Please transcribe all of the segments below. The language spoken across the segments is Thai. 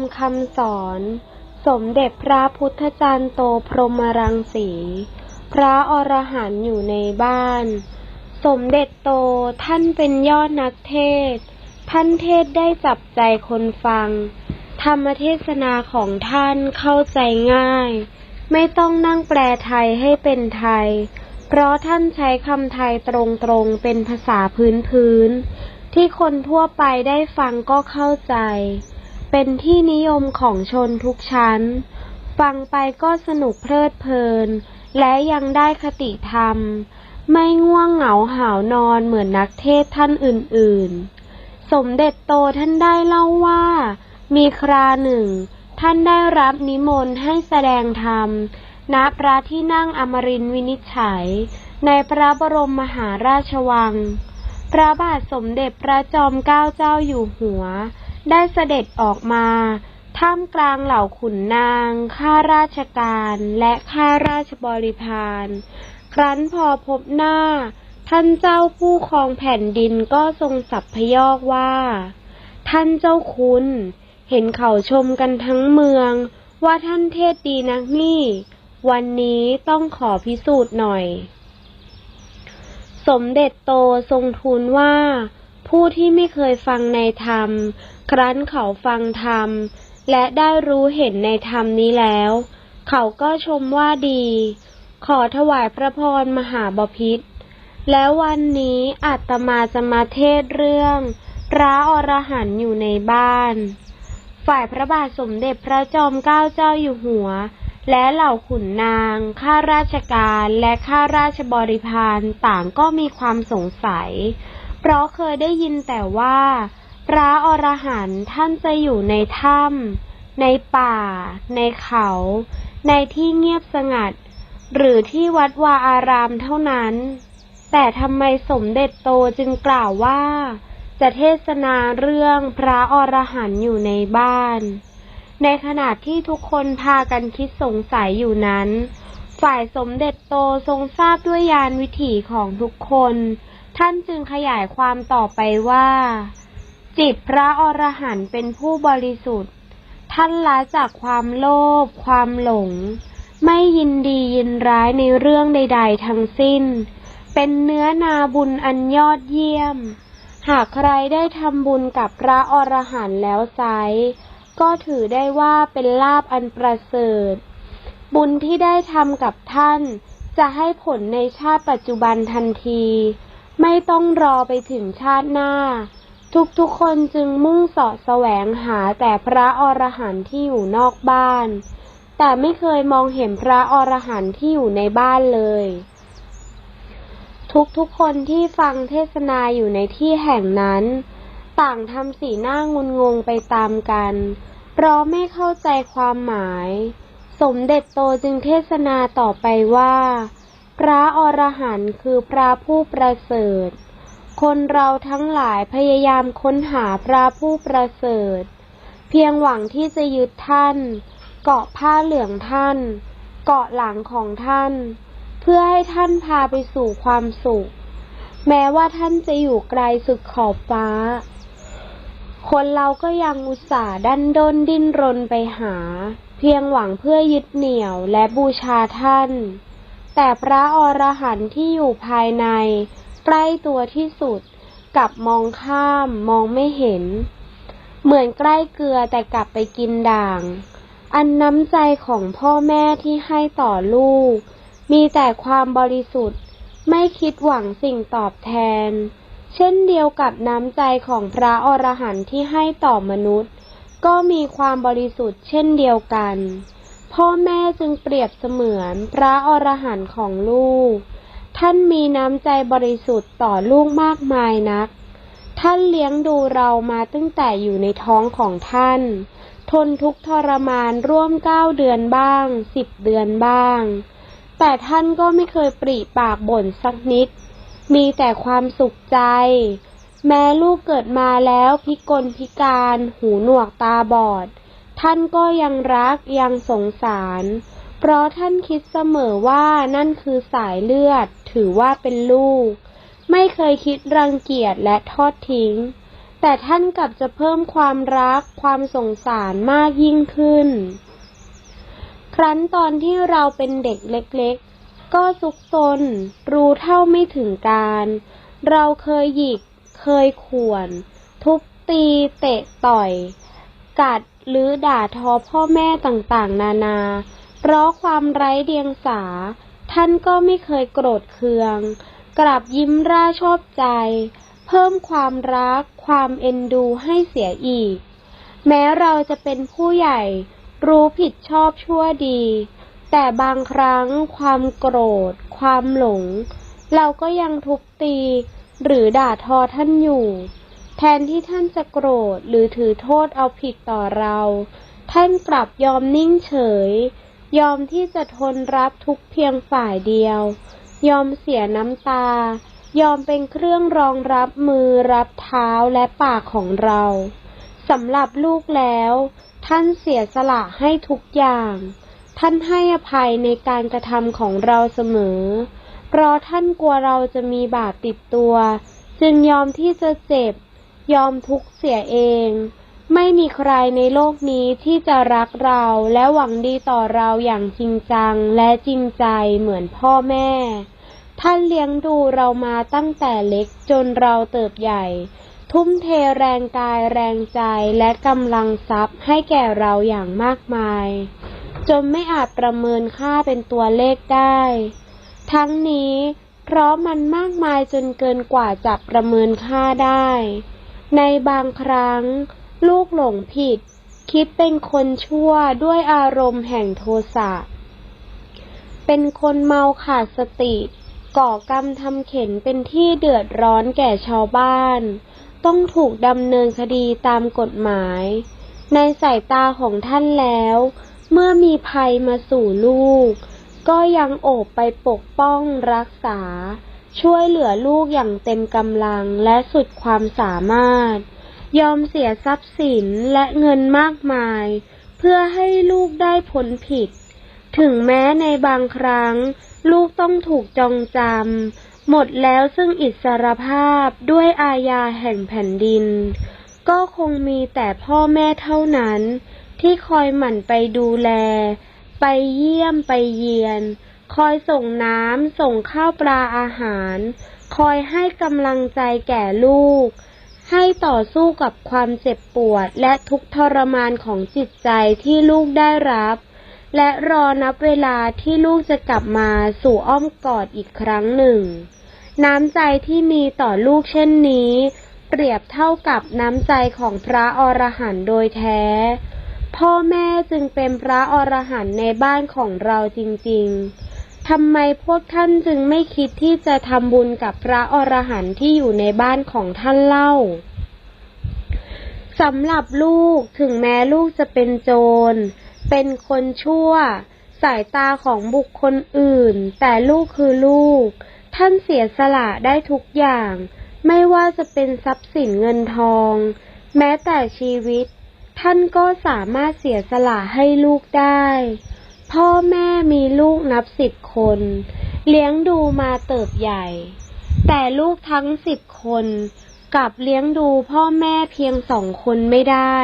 ำคำสอน สมเด็จพระพุทธจารย์โตพรหมรังสี พระอรหันต์อยู่ในบ้าน สมเด็จโตท่านเป็นยอดนักเทศ ท่านเทศได้จับใจคนฟัง ธรรมเทศนาของท่านเข้าใจง่าย ไม่ต้องนั่งแปลไทยให้เป็นไทย เพราะท่านใช้คำไทยตรงๆเป็นภาษาพื้นๆที่คนทั่วไปได้ฟังก็เข้าใจ เป็นที่นิยมของชนทุกชั้น ฟังไปก็สนุกเพลิดเพลิน และยังได้คติธรรม ไม่ง่วงเหงาหาวนอนเหมือนนักเทศท่านอื่นๆ สมเด็จโตท่านได้เล่าว่า มีคราหนึ่ง ท่านได้รับนิมนต์ให้แสดงธรรมณพระที่นั่งอมรินวินิจฉัย ในพระบรมมหาราชวัง พระบาทสมเด็จพระจอมเกล้าเจ้าอยู่หัว ได้เสด็จออกมาท่ามกลางเหล่าขุนนาง ข้าราชการและข้าราชบริพารครั้นพอพบหน้า ท่านเจ้าผู้ครองแผ่นดินก็ทรงสัพพยอกว่า ท่านเจ้าคุณ เห็นเขาชมกันทั้งเมือง ว่าท่านเทศดีนักนี่ วันนี้ต้องขอพิสูจน์หน่อย สมเด็จโตทรงทูลว่า ผู้ที่ไม่เคยฟังในธรรม ครั้นเขาฟังธรรม และได้รู้เห็นในธรรมนี้แล้ว เขาก็ชมว่าดี ขอถวายพระพรมหาบพิตรแล้ววันนี้อาตมาจะมาเทศเรื่อง พระอรหันต์อยู่ในบ้าน ฝ่ายพระบาทสมเด็จพระจอมเกล้าเจ้าอยู่หัว และเหล่าขุนนาง ข้าราชการและข้าราชบริพารต่างก็มีความสงสัย เพราะเคยได้ยินแต่ว่า พระอรหันต์ท่านจะอยู่ในถ้ำในป่า ในเขา ในที่เงียบสงัด หรือที่วัดวาอารามเท่านั้น แต่ทำไมสมเด็จโตจึงกล่าวว่า จะเทศนาเรื่องพระอรหันต์อยู่ในบ้าน ในขณะที่ทุกคนพากันคิดสงสัยอยู่นั้น ฝ่ายสมเด็จโตทรงทราบด้วยญาณวิถีของทุกคน ท่านจึงขยายความต่อไปว่า จิตพระอรหันต์เป็นผู้บริสุทธิ์ ท่านละจากความโลภความหลง ไม่ยินดียินร้ายในเรื่องใด ๆ ทั้งสิ้น เป็นเนื้อนาบุญอันยอดเยี่ยม หากใครได้ทำบุญกับพระอรหันต์แล้วไซก็ถือได้ว่าเป็นลาภอันประเสริฐ บุญที่ได้ทำกับท่าน จะให้ผลในชาติปัจจุบันทันที ไม่ต้องรอไปถึงชาติหน้า ทุกๆคนจึงมุ่งสาะแสวงหาแต่พระอรหันต์ที่อยู่นอกบ้าน แต่ไม่เคยมองเห็นพระอรหันต์ที่อยู่ในบ้านเลย ทุกๆคนที่ฟังเทศนาอยู่ในที่แห่งนั้น ต่างทำสีหน้างุนงงไปตามกัน เพราะไม่เข้าใจความหมาย สมเด็จโตจึงเทศนาต่อไปว่า พระอรหันต์คือพระผู้ประเสริฐ คนเราทั้งหลายพยายามค้นหาพระผู้ประเสริฐ เพียงหวังที่จะยึดท่าน เกาะผ้าเหลืองท่าน เกาะหลังของท่าน เพื่อให้ท่านพาไปสู่ความสุข แม้ว่าท่านจะอยู่ไกลสุดขอบฟ้า คนเราก็ยังอุตส่าห์ดันด้นดิ้นรนไปหา เพียงหวังเพื่อยึดเหนี่ยวและบูชาท่าน แต่พระอรหันต์ที่อยู่ภายใน ใกล้ตัวที่สุดกลับมองข้ามมองไม่เห็น เหมือนใกล้เกลือแต่กลับไปกินด่าง อันน้ำใจของพ่อแม่ที่ให้ต่อลูก มีแต่ความบริสุทธิ์ไม่คิดหวังสิ่งตอบแทน เช่นเดียวกับน้ำใจของพระอรหันต์ที่ให้ต่อมนุษย์ ก็มีความบริสุทธิ์เช่นเดียวกัน พ่อแม่จึงเปรียบเสมือนพระอรหันต์ของลูก ท่านมีน้ำใจบริสุทธิ์ต่อลูกมากมายนัก ท่านเลี้ยงดูเรามาตั้งแต่อยู่ในท้องของท่าน ทนทุกทรมานร่วมเก้าเดือนบ้าง สิบเดือนบ้าง แต่ท่านก็ไม่เคยปริปากบ่นสักนิด มีแต่ความสุขใจ แม้ลูกเกิดมาแล้วพิกลพิการ หูหนวกตาบอด ท่านก็ยังรักยังสงสาร เพราะท่านคิดเสมอว่านั่นคือสายเลือด ถือว่าเป็นลูก ไม่เคยคิดรังเกียจและทอดทิ้ง แต่ท่านกลับจะเพิ่มความรักความสงสารมากยิ่งขึ้น ครั้นตอนที่เราเป็นเด็กเล็กๆ ก็ซุกซน รู้เท่าไม่ถึงการ เราเคยหยิก เคยข่วน ทุบตี เตะต่อย กัดหรือด่าทอพ่อแม่ต่างๆ นานา เพราะความไร้เดียงสา ท่านก็ไม่เคยโกรธเคือง กลับยิ้มร่าชอบใจ เพิ่มความรัก ความเอ็นดูให้เสียอีก แม้เราจะเป็นผู้ใหญ่ รู้ผิดชอบชั่วดี แต่บางครั้งความโกรธ ความหลง เราก็ยังทุบตี หรือด่าทอท่านอยู่ แทนที่ท่านจะโกรธหรือถือโทษเอาผิดต่อเรา ท่านกลับยอมนิ่งเฉย ยอมที่จะทนรับทุกเพียงฝ่ายเดียว ยอมเสียน้ำตา ยอมเป็นเครื่องรองรับมือรับเท้าและปากของเราสำหรับลูกแล้ว ท่านเสียสละให้ทุกอย่าง ท่านให้อภัยในการกระทำของเราเสมอ เพราะท่านกลัวเราจะมีบาปติดตัว จึงยอมที่จะเจ็บ ยอมทุกข์เสียเอง ไม่มีใครในโลกนี้ที่จะรักเราและหวังดีต่อเราอย่างจริงจังและจริงใจเหมือนพ่อแม่ ท่านเลี้ยงดูเรามาตั้งแต่เล็กจนเราเติบใหญ่ ทุ่มเทแรงกายแรงใจและกำลังทรัพย์ให้แก่เราอย่างมากมาย จนไม่อาจประเมินค่าเป็นตัวเลขได้ ทั้งนี้เพราะมันมากมายจนเกินกว่าจะประเมินค่าได้ ในบางครั้ง ลูกหลงผิด คิดเป็นคนชั่วด้วยอารมณ์แห่งโทสะ เป็นคนเมาขาดสติ ก่อกรรมทำเข็นเป็นที่เดือดร้อนแก่ชาวบ้าน ต้องถูกดำเนินคดีตามกฎหมาย ในสายตาของท่านแล้ว เมื่อมีภัยมาสู่ลูก ก็ยังโอบไปปกป้องรักษา ช่วยเหลือลูกอย่างเต็มกำลังและสุดความสามารถ ยอมเสียทรัพย์สินและเงินมากมาย เพื่อให้ลูกได้พ้นผิด ถึงแม้ในบางครั้ง ลูกต้องถูกจองจำหมดแล้วซึ่งอิสรภาพด้วยอาญาแห่งแผ่นดิน ก็คงมีแต่พ่อแม่เท่านั้น ที่คอยหมั่นไปดูแล ไปเยี่ยมไปเยียน คอยส่งน้ำ ส่งข้าวปลาอาหาร คอยให้กำลังใจแก่ลูก ให้ต่อสู้กับความเจ็บปวดและทุกทรมานของจิตใจที่ลูกได้รับ และรอนับเวลาที่ลูกจะกลับมาสู่อ้อมกอดอีกครั้งหนึ่ง น้ำใจที่มีต่อลูกเช่นนี้ เปรียบเท่ากับน้ำใจของพระอรหันต์โดยแท้พ่อแม่จึงเป็นพระอรหันต์ในบ้านของเราจริง ๆ ทำไมพวกท่านจึงไม่คิดที่จะทำบุญกับพระอรหันต์ที่อยู่ในบ้านของท่านเล่าสำหรับลูกถึงแม้ลูกจะเป็นโจร เป็นคนชั่ว สายตาของบุคคลอื่น แต่ลูกคือลูก ท่านเสียสละได้ทุกอย่าง ไม่ว่าจะเป็นทรัพย์สินเงินทอง แม้แต่ชีวิต ท่านก็สามารถเสียสละให้ลูกได้ พ่อแม่มีลูกนับสิบคน เลี้ยงดูมาเติบใหญ่ แต่ลูกทั้งสิบคนกลับเลี้ยงดูพ่อแม่เพียงสองคนไม่ได้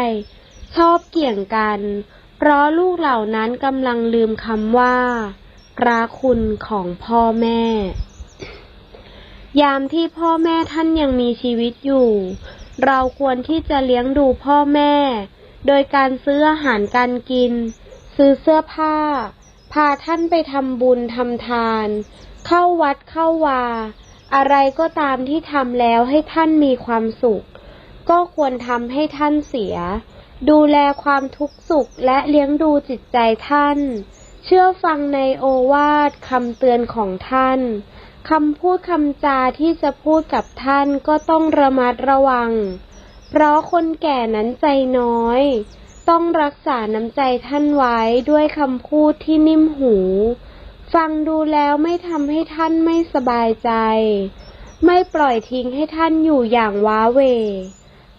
ชอบเกี่ยงกัน เพราะลูกเหล่านั้นกำลังลืมคำว่าระคุณของพ่อแม่ ยามที่พ่อแม่ท่านยังมีชีวิตอยู่ เราควรที่จะเลี้ยงดูพ่อแม่ โดยการซื้ออาหารการกิน ซื้อเสื้อผ้า พาท่านไปทำบุญทำทาน เข้าวัดเข้าวา อะไรก็ตามที่ทำแล้วให้ท่านมีความสุข ก็ควรทำให้ท่านเสีย ดูแลความทุกข์สุขและเลี้ยงดูจิตใจท่าน เชื่อฟังในโอวาทคำเตือนของท่านคำพูดคำจาที่จะพูดกับท่านก็ต้องระมัดระวัง เพราะคนแก่นั้นใจน้อย ต้องรักษาน้ำใจท่านไว้ด้วยคำพูดที่นิ่มหู ฟังดูแล้วไม่ทำให้ท่านไม่สบายใจ ไม่ปล่อยทิ้งให้ท่านอยู่อย่างว้าเหว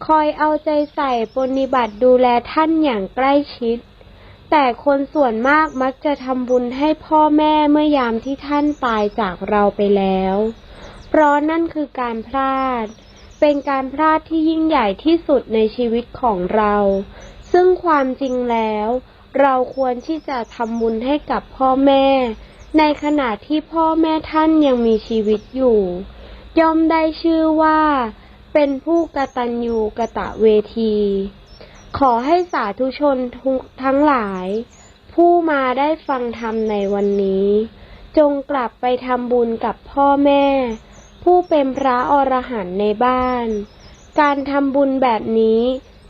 คอยเอาใจใส่ปฏิบัติดูแลท่านอย่างใกล้ชิด แต่คนส่วนมากมักจะทำบุญให้พ่อแม่เมื่อยามที่ท่านตายจากเราไปแล้ว เพราะนั่นคือการพลาด เป็นการพลาดที่ยิ่งใหญ่ที่สุดในชีวิตของเรา ซึ่งความจริงแล้ว เราควรที่จะทำบุญให้กับพ่อแม่ ในขณะที่พ่อแม่ท่านยังมีชีวิตอยู่ ย่อมได้ชื่อว่า เป็นผู้กตัญญูกะตะเวที ขอให้สาธุชนทุกทั้งหลาย ผู้มาได้ฟังธรรมในวันนี้ จงกลับไปทำบุญกับพ่อแม่ ผู้เป็นพระอรหันต์ในบ้าน การทำบุญแบบนี้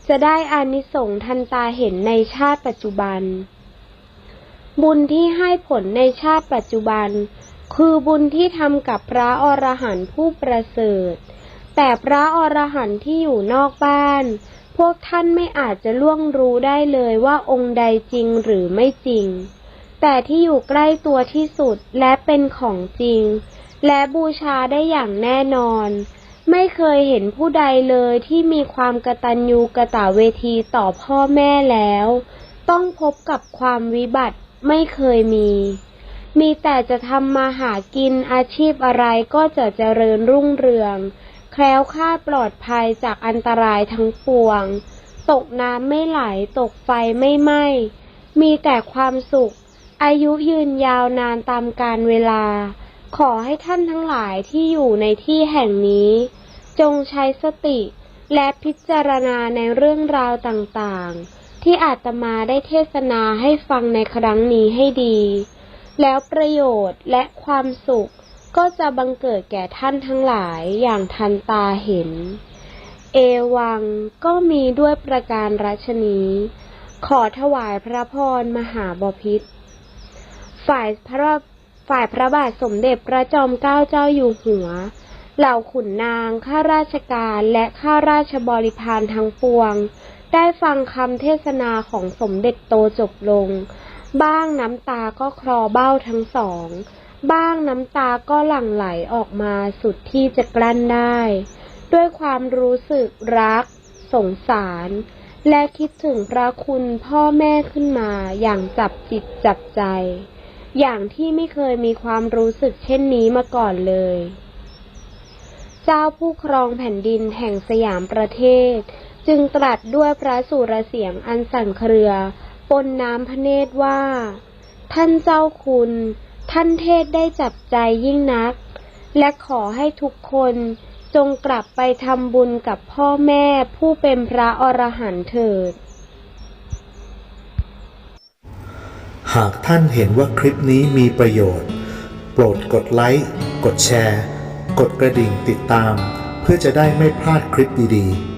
จะได้อานิสงส์ทันตาเห็นในชาติปัจจุบัน บุญที่ให้ผลในชาติปัจจุบัน คือบุญที่ทำกับพระอรหันต์ผู้ประเสริฐ แต่พระอรหันต์ที่อยู่นอกบ้าน พวกท่านไม่อาจจะล่วงรู้ได้เลยว่าองค์ใดจริงหรือไม่จริง แต่ที่อยู่ใกล้ตัวที่สุดและเป็นของจริง และบูชาได้อย่างแน่นอน ไม่เคยเห็นผู้ใดเลยที่มีความกตัญญูกะตะเวทีต่อพ่อแม่แล้ว ต้องพบกับความวิบัติไม่เคยมี มีแต่จะทำมาหากินอาชีพอะไรก็จะเจริญรุ่งเรือง แคล้วคลาดปลอดภัยจากอันตรายทั้งปวง ตกน้ำไม่ไหลตกไฟไม่ไหม้มีแต่ความสุข อายุยืนยาวนานตามกาลเวลา ขอให้ท่านทั้งหลายที่อยู่ในที่แห่งนี้ จงใช้สติและพิจารณาในเรื่องราวต่างๆ ที่อาตมาได้เทศนาให้ฟังในครั้งนี้ให้ดี แล้วประโยชน์และความสุขก็จะบังเกิดแก่ท่านทั้งหลายอย่างทันตาเห็น เอวังก็มีด้วยประการรัชนี ขอถวายพระพรมหาบพิตรฝ่ายพระ ฝ่ายพระบาทสมเด็จพระจอมเกล้าเจ้าอยู่หัว เหล่าขุนนาง ข้าราชการและข้าราชบริพารทั้งปวง ได้ฟังคำเทศนาของสมเด็จโตจบลง บ้างน้ำตาก็คลอเบ้าทั้งสอง บ้างน้ำตาก็หลั่งไหลออกมาสุดที่จะกลั้นได้ ด้วยความรู้สึกรัก สงสารและคิดถึงพระคุณพ่อแม่ขึ้นมาอย่างจับจิตจับใจ อย่างที่ไม่เคยมีความรู้สึกเช่นนี้มาก่อนเลย เจ้าผู้ครองแผ่นดินแห่งสยามประเทศ จึงตรัสด้วยพระสุรเสียงอันสั่นเครือ ปนน้ำพระเนตรว่า ท่านเจ้าคุณ ท่านเทศได้จับใจยิ่งนัก และขอให้ทุกคนจงกลับไปทำบุญกับพ่อแม่ผู้เป็นพระอรหันต์เถิด หากท่านเห็นว่าคลิปนี้มีประโยชน์ โปรดกดไลค์ กดแชร์ กดกระดิ่งติดตาม เพื่อจะได้ไม่พลาดคลิปดีๆ